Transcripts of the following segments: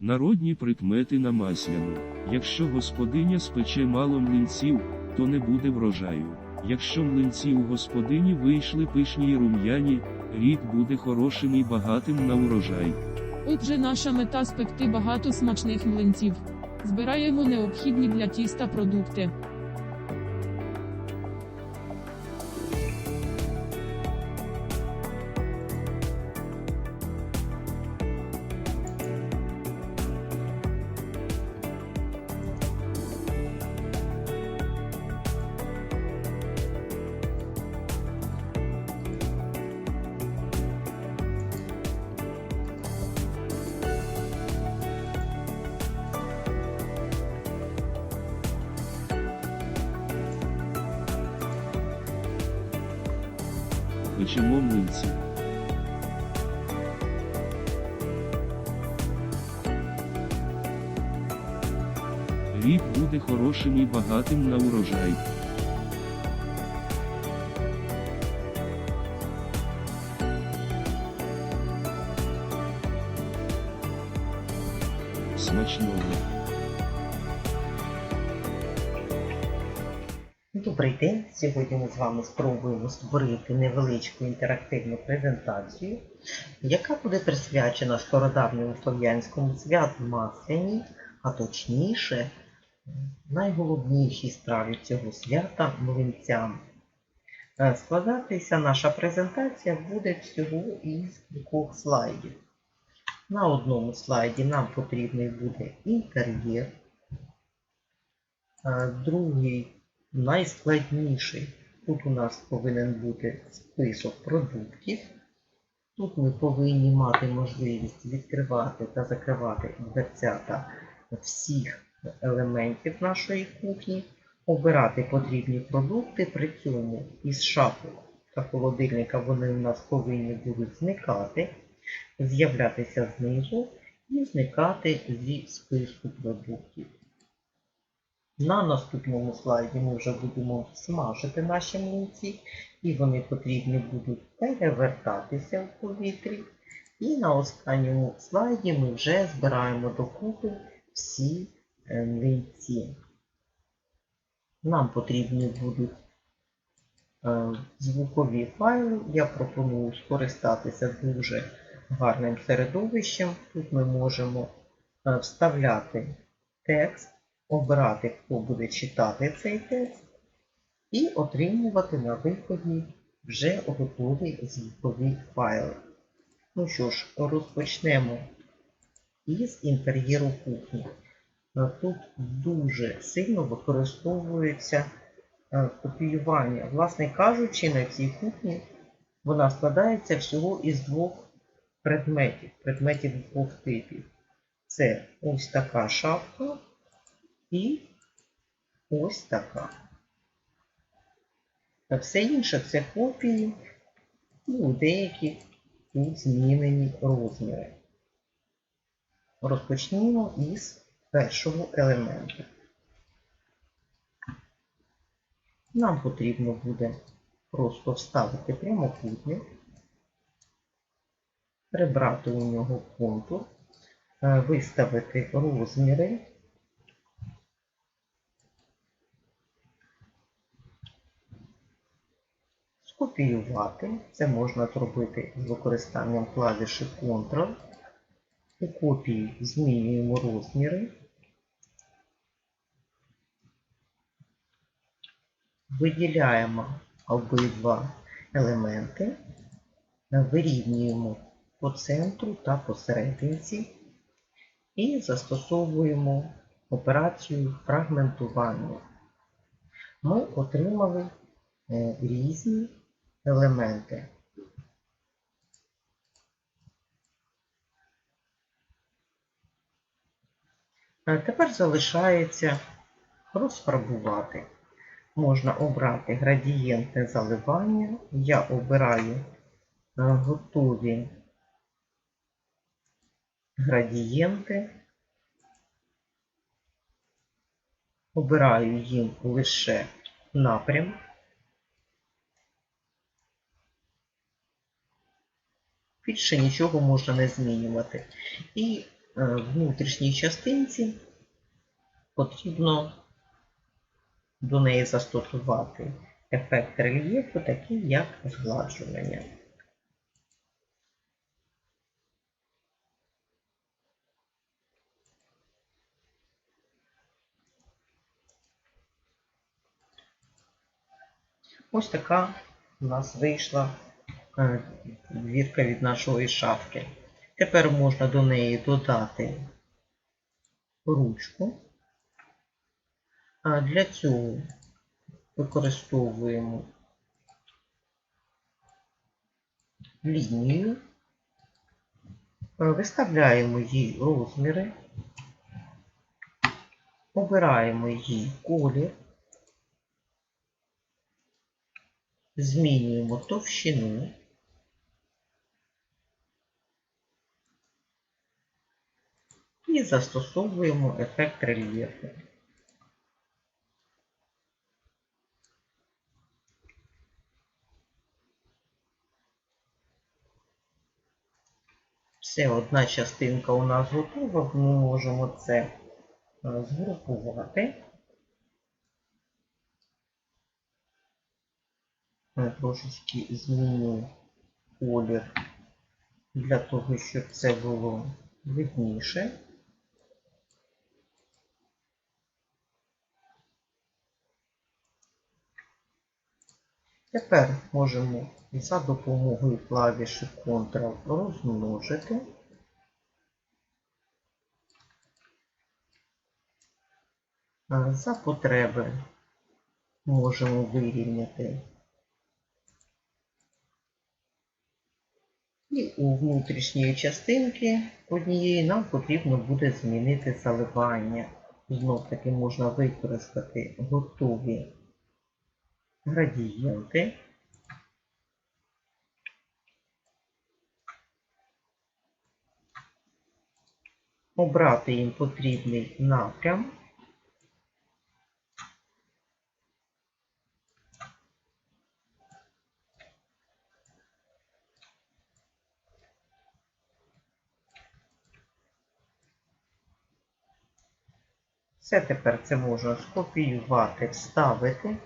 Народні прикмети на масляну. Якщо господиня спече мало млинців, то не буде врожаю. Якщо млинці у господині вийшли пишні й рум'яні, рік буде хорошим і багатим на урожай. Отже, наша мета спекти багато смачних млинців. Збираємо необхідні для тіста продукти. Печемо млинці. Рік буде хорошим і багатим на урожай. Смачного. Добрий день! Сьогодні ми з вами спробуємо створити невеличку інтерактивну презентацію, яка буде присвячена стародавньому слов'янському святу Масляні, а точніше, найголовнішій страві цього свята млинцям. Е, Складатися наша презентація буде всього із кількох слайдів. На одному слайді нам потрібний буде інтер'єр, Е, другий найскладніший. Тут у нас повинен бути список продуктів. Тут ми повинні мати можливість відкривати та закривати дверцята всіх елементів нашої кухні, обирати потрібні продукти, при цьому із шафок та холодильника вони у нас повинні будуть зникати, з'являтися знизу і зникати зі списку продуктів. На наступному слайді ми вже будемо смажити наші млинці, і вони потрібні будуть перевертатися в повітрі. І на останньому слайді ми вже збираємо докупи всі е, млинці. Нам потрібні будуть е, звукові файли. Я пропоную скористатися дуже гарним середовищем. Тут ми можемо е, вставляти текст обирати, хто буде читати цей текст, і отримувати на виході вже готові звукові файли. Ну що ж, розпочнемо із інтер'єру кухні. Е, Тут дуже сильно використовується е, копіювання. Власне кажучи, на цій кухні вона складається всього із двох предметів, предметів двох типів. Це ось така шапка і ось така. А все інше це копії, і у деяких тут змінені розміри. Розпочнімо із першого елементу. Нам потрібно буде просто вставити прямокутник, прибрати у нього контур, е, виставити розміри. Скопіювати. Це можна зробити з використанням клавіші Ctrl. У копії змінюємо розміри. Виділяємо обидва елементи, вирівнюємо по центру та посерединці і застосовуємо операцію фрагментування. Ми отримали е, різні елементи. Е, Тепер залишається розфарбувати. Можна обрати градієнтне заливання. Я обираю е, готові градієнти. Обираю їм лише напрям. Більше нічого можна не змінювати. І е, внутрішній частинці потрібно до неї застосувати ефект рельєфу, такий як згладжування. Ось така у нас вийшла двірка від нашої шафки. Тепер можна до неї додати ручку. А для цього використовуємо лінію, Е, виставляємо їй розміри, обираємо їй колір, змінюємо товщину. І застосовуємо ефект рельєфу. Все, одна частинка у нас готова, ми можемо це е, згрупувати. Я трошечки зміню колір для того, щоб це було видніше. Тепер можемо за допомогою клавіші Ctrl розмножити. За потреби можемо вирівняти І у внутрішньої частинки однієї нам потрібно буде змінити заливання. Знов таки можна використати готові градієнти. Обрати їм потрібний напрям. Все тепер це можна скопіювати, вставити,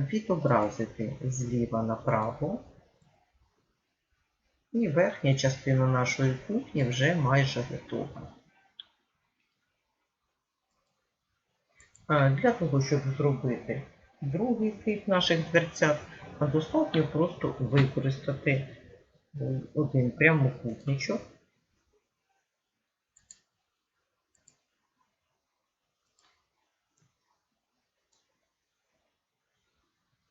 відобразити зліва направо. І верхня частина нашої кухні вже майже готова. Для того, щоб зробити другий тип наших дверцят, достатньо просто використати один прямокутничок.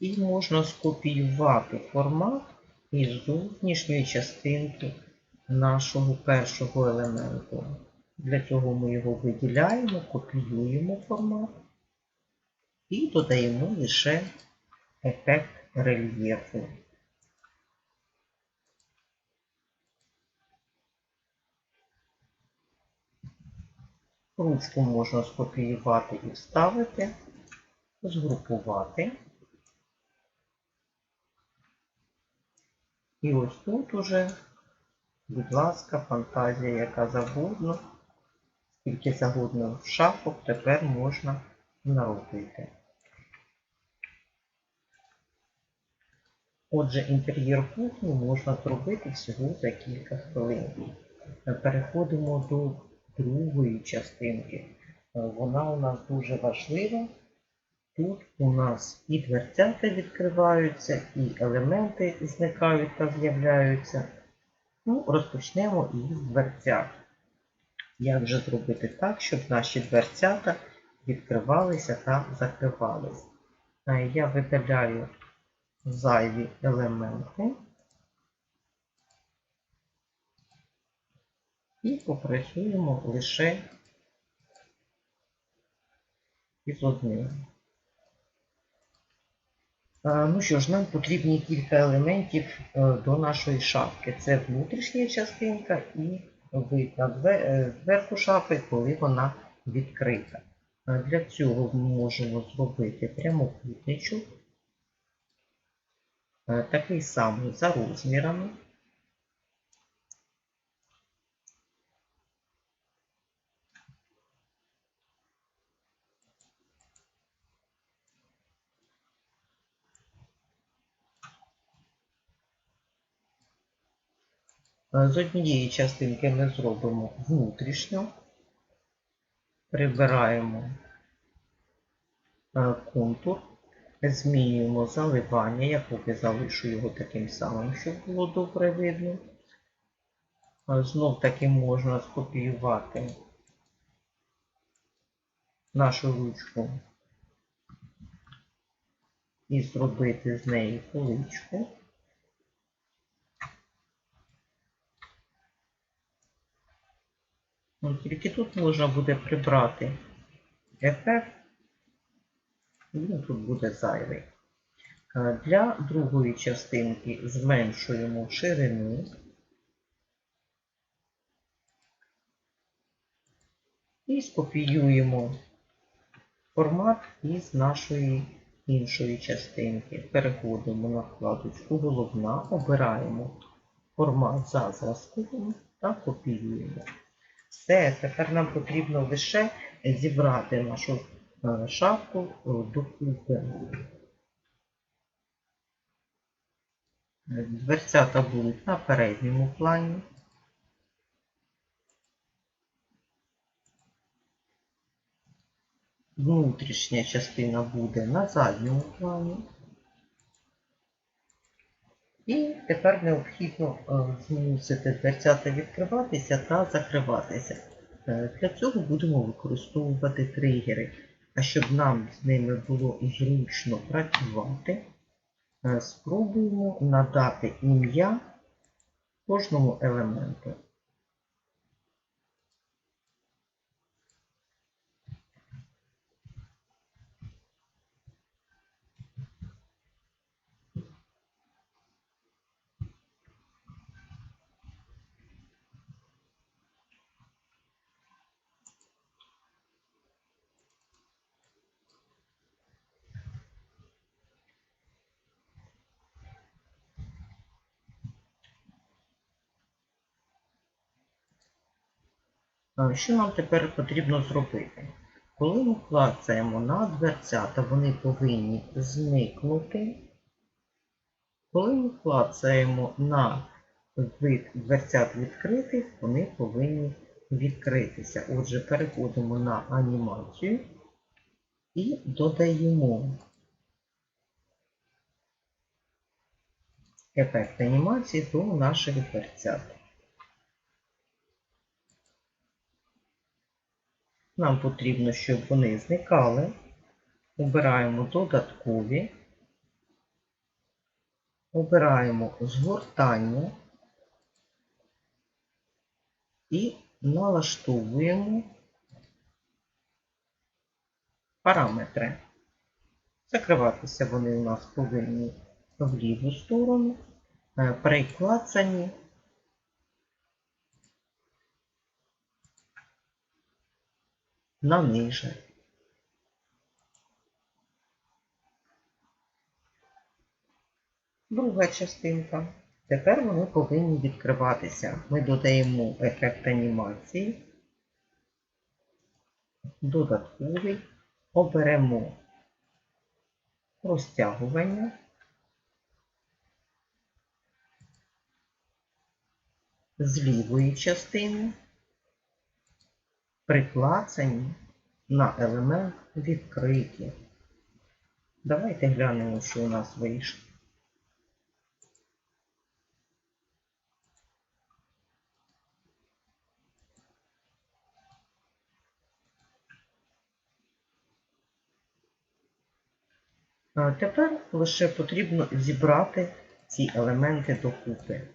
І можна скопіювати формат із зовнішньої частинки нашого першого елементу. Для цього ми його виділяємо, копіюємо формат і додаємо лише ефект рельєфу. Ручку можна скопіювати і вставити, згрупувати. І ось тут уже, будь ласка, фантазія, яка завгодно, скільки завгодно шапок тепер можна наробити. Отже, інтер'єр кухні можна зробити всього за кілька хвилин. Переходимо до другої частинки. Вона у нас дуже важлива. Тут у нас і дверцята відкриваються, і елементи зникають та з'являються. Ну, розпочнемо із дверцят. Як же зробити так, щоб наші дверцята відкривалися та закривалися? Е, Я видаляю зайві елементи і попрацюємо лише із одним. Е, Ну що ж, нам потрібні кілька елементів е, до нашої шапки. Це внутрішня частинка і вид на две- е, зверху шапи, коли вона відкрита. Для цього ми можемо зробити прямокутничок, е, такий самий за розмірами. З однієї частинки ми зробимо внутрішню, прибираємо е, контур, змінюємо заливання, я поки залишу його таким самим, щоб було добре видно. Е, Знов таки можна скопіювати нашу ручку і зробити з неї поличку. Ну, Тільки тут можна буде прибрати ефект, він тут буде зайвий. Е, Для другої частинки зменшуємо ширину. І скопіюємо формат із нашої іншої частинки. Переходимо на вкладочку Головна, обираємо формат за зразковим та копіюємо. Все, тепер нам потрібно лише зібрати нашу е, шапку докупи. Е, Дверцята будуть на передньому плані. Внутрішня частина буде на задньому плані. І тепер необхідно е, змусити дверцята відкриватися та закриватися. Е, Для цього будемо використовувати тригери. А щоб нам з ними було зручно працювати, е, спробуємо надати ім'я кожному елементу. Що нам тепер потрібно зробити? Коли ми клацаємо на дверцята, вони повинні зникнути. Коли ми клацаємо на вид дверцят відкритих, вони повинні відкритися. Отже, переходимо на анімацію і додаємо ефект анімації до наших дверцят. Нам потрібно, щоб вони зникали. Обираємо додаткові, обираємо згортання і налаштовуємо параметри. Закриватися вони у нас повинні в ліву сторону, е, при на ниже. Друга частинка. Тепер вони повинні відкриватися. Ми додаємо ефект анімації, додатковий, оберемо розтягування. З лівої частини при клацанні на елемент відкриті. Давайте глянемо, що у нас вийшло. Тепер лише потрібно зібрати ці елементи докупи.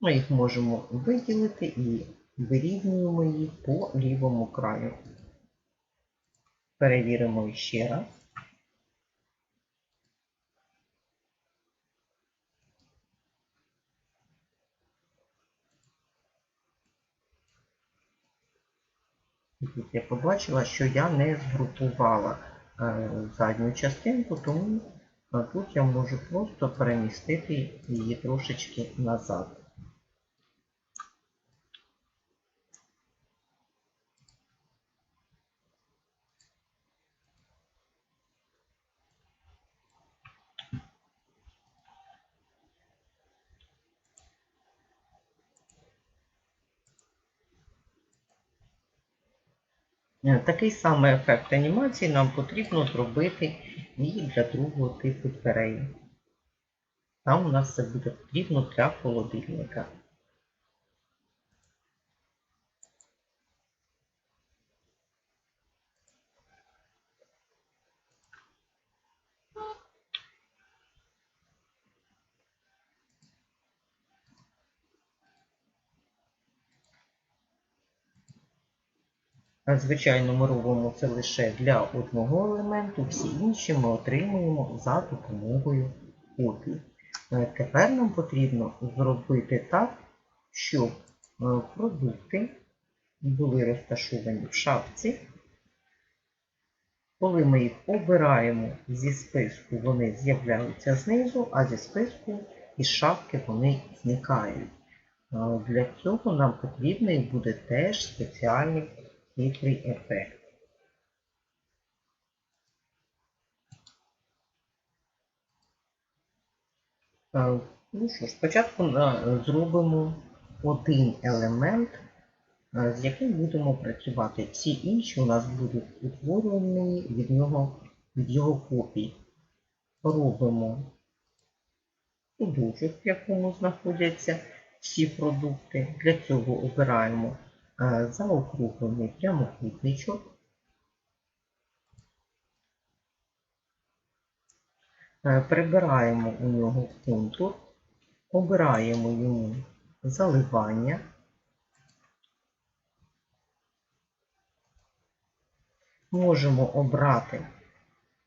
Ми їх можемо виділити і вирівнюємо їх по лівому краю. Перевіримо ще раз. Я побачила, що я не згрупувала е, задню частинку, тому е, тут я можу просто перемістити її трошечки назад. Такий самий ефект анімації нам потрібно зробити і для другого типу дверей. Там у нас це буде потрібно для холодильника. Звичайно, ми робимо це лише для одного елементу, всі інші ми отримуємо за допомогою копій. Е, Тепер нам потрібно зробити так, щоб е, продукти були розташовані в шапці. Коли ми їх обираємо зі списку, вони з'являються знизу, а зі списку із шапки вони зникають. Е, Для цього нам потрібний буде теж спеціальний хитрий ефект. Ну що спочатку е, зробимо один елемент, е, з яким будемо працювати. Всі інші у нас будуть утворені від нього, від його копій. Робимо кудочок, в якому знаходяться всі продукти. Для цього обираємо заокруглений прямокутничок. Прибираємо у нього контур, обираємо йому заливання. Можемо обрати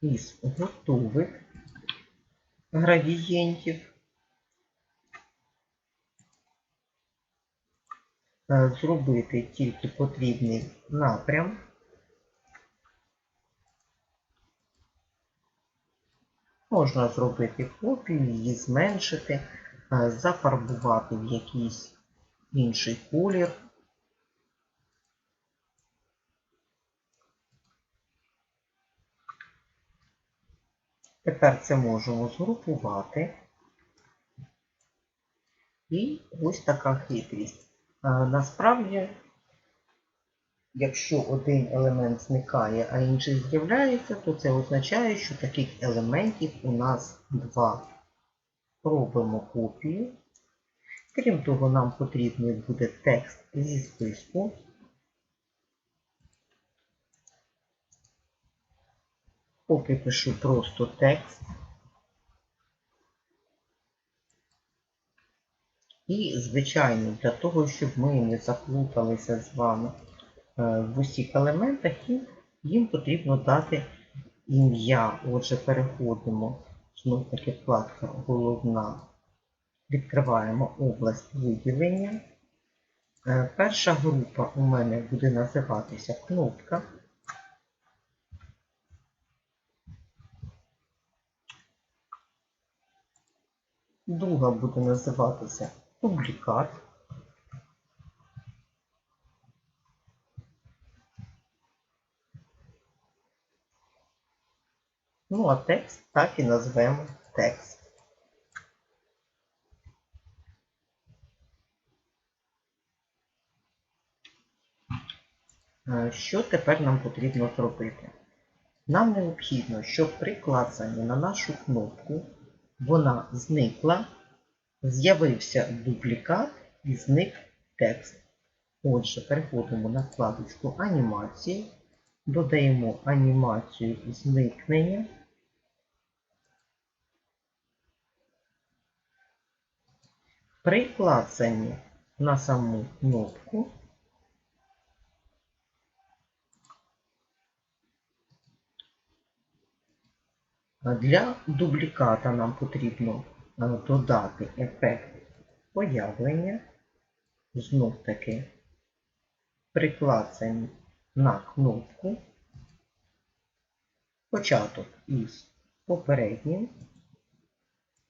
із готових градієнтів. Зробити тільки потрібний напрям. Можна зробити копію, її зменшити, е, зафарбувати в якийсь інший колір. Тепер це можемо згрупувати. І ось така хитрість. Насправді, якщо один елемент зникає, а інший з'являється, то це означає, що таких елементів у нас два. Робимо копію. Крім того, нам потрібний буде текст зі списку. Поки пишу просто текст. І, звичайно, для того, щоб ми не заплуталися з вами е, в усіх елементах, їм, потрібно дати ім'я. Отже, переходимо, знов таки вкладка головна, відкриваємо область виділення. Е, Перша група у мене буде називатися кнопка. Друга буде називатися публікат. Ну, а текст так і назвемо текст. Е, Що тепер нам потрібно зробити? Нам необхідно, щоб при клацанні на нашу кнопку вона зникла, з'явився дублікат і зник текст. Отже, переходимо на вкладочку анімації, додаємо анімацію зникнення. При клацанні на саму кнопку Для дубліката нам потрібно додати ефект появлення. Знов таки приклацаємо на кнопку. Початок із попереднім.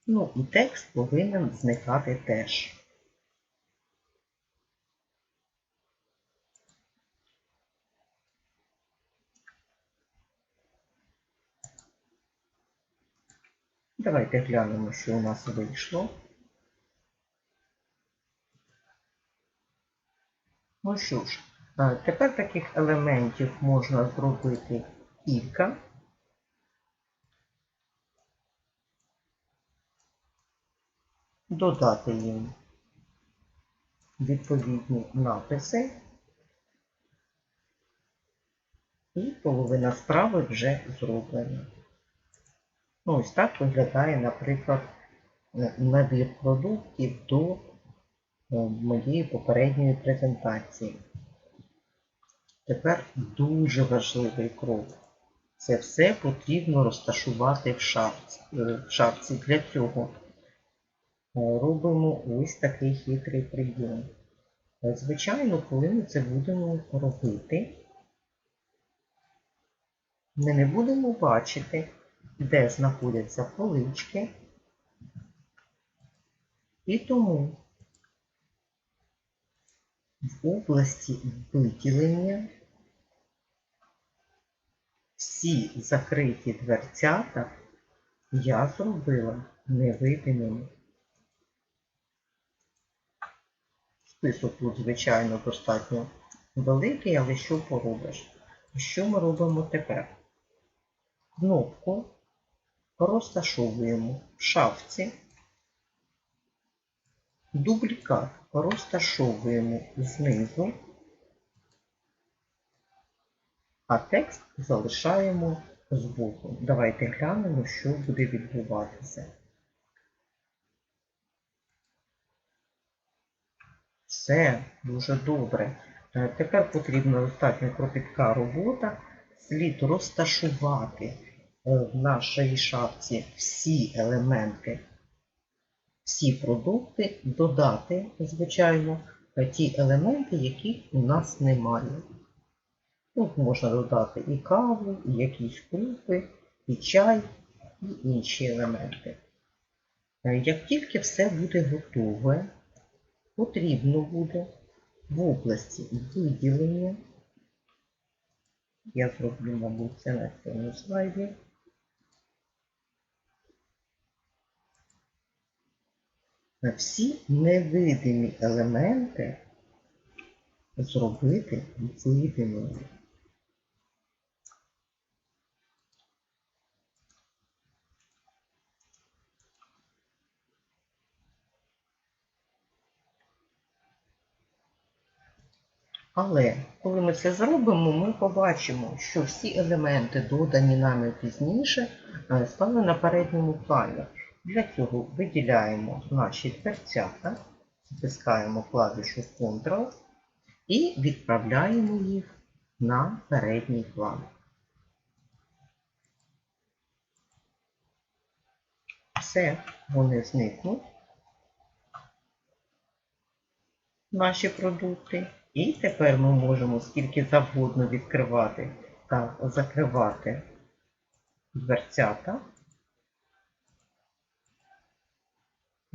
Ну і текст повинен зникати теж. Давайте глянемо, що у нас вийшло. Ну що ж, Тепер таких елементів можна зробити кілька. Додати їм відповідні написи. І половина справи вже зроблена. Ну, ось так виглядає, наприклад, е, набір продуктів до е, моєї попередньої презентації. Тепер дуже важливий крок. Це все потрібно розташувати в шапці. е, В шапці. Для цього е, робимо ось такий хитрий прийом. Е, Звичайно, коли ми це будемо робити, ми не будемо бачити, де знаходяться полички. І тому в області виділення всі закриті дверцята я зробила невидимими. Список тут, звичайно, достатньо великий, але що поробиш? Що ми робимо тепер? Кнопку розташовуємо в шафці, дублікат розташовуємо знизу, а текст залишаємо збоку. Давайте глянемо, що буде відбуватися. Все дуже добре. Е, Тепер потрібна достатньо кропітка робота. Слід розташувати в нашій шапці всі елементи, всі продукти, додати, звичайно, е, ті елементи, яких у нас немає. Тут можна додати і каву, і якісь крупи, і чай, і інші елементи. Е, Як тільки все буде готове, потрібно буде в області виділення. Я зроблю, мабуть, це на цьому слайді. Всі невидимі елементи зробити видимими. Але коли ми це зробимо, ми побачимо, що всі елементи, додані нами пізніше, е, стали на передньому плані. Для цього виділяємо наші дверцята, затискаємо клавішу Ctrl і відправляємо їх на передній план. Все, вони зникнуть. Наші продукти. І тепер ми можемо скільки завгодно відкривати та закривати дверцята.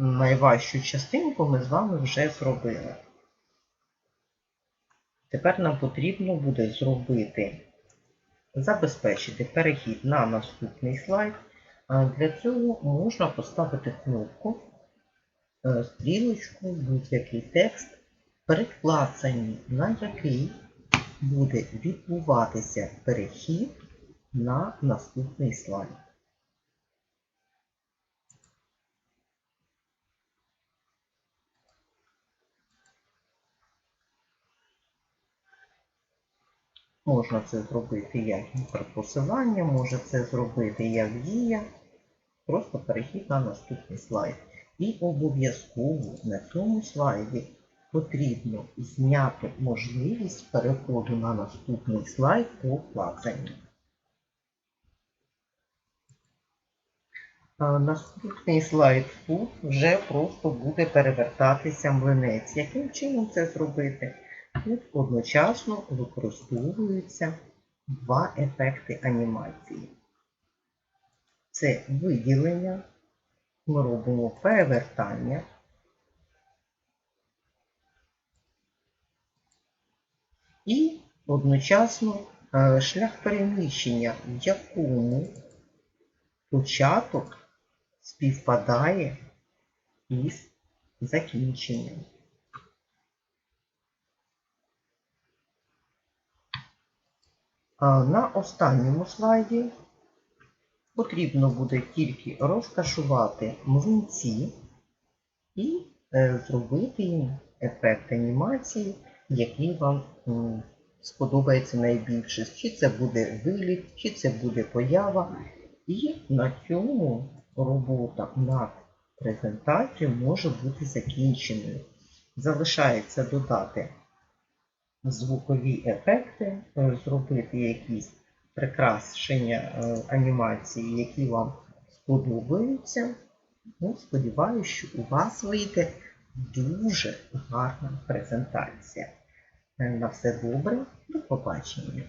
Найважчу частинку ми з вами вже зробили. Тепер нам потрібно буде зробити, забезпечити перехід на наступний слайд. Для цього можна поставити кнопку, е, стрілочку, будь-який текст, при на який буде відбуватися перехід на наступний слайд. Можна це зробити як гіперпосилання, може це зробити як дія. Просто перехід на наступний слайд. І обов'язково на цьому слайді потрібно зняти можливість переходу на наступний слайд по клацанню. Наступний слайд тут вже просто буде перевертатися млинець. Яким чином це зробити? Тут одночасно використовуються два ефекти анімації. Це виділення, ми робимо перевертання. І одночасно е, шлях переміщення, в якому початок співпадає із закінченням. На останньому слайді потрібно буде тільки розташувати млинці і е, зробити їм ефект анімації, який вам сподобається найбільше. Чи це буде виліт, чи це буде поява. І на цьому робота над презентацією може бути закінченою. Залишається додати звукові ефекти, е, зробити якісь прикрашення е, анімації, які вам сподобаються. Ну, сподіваюся, що у вас вийде дуже гарна презентація. Е, На все добре, до побачення.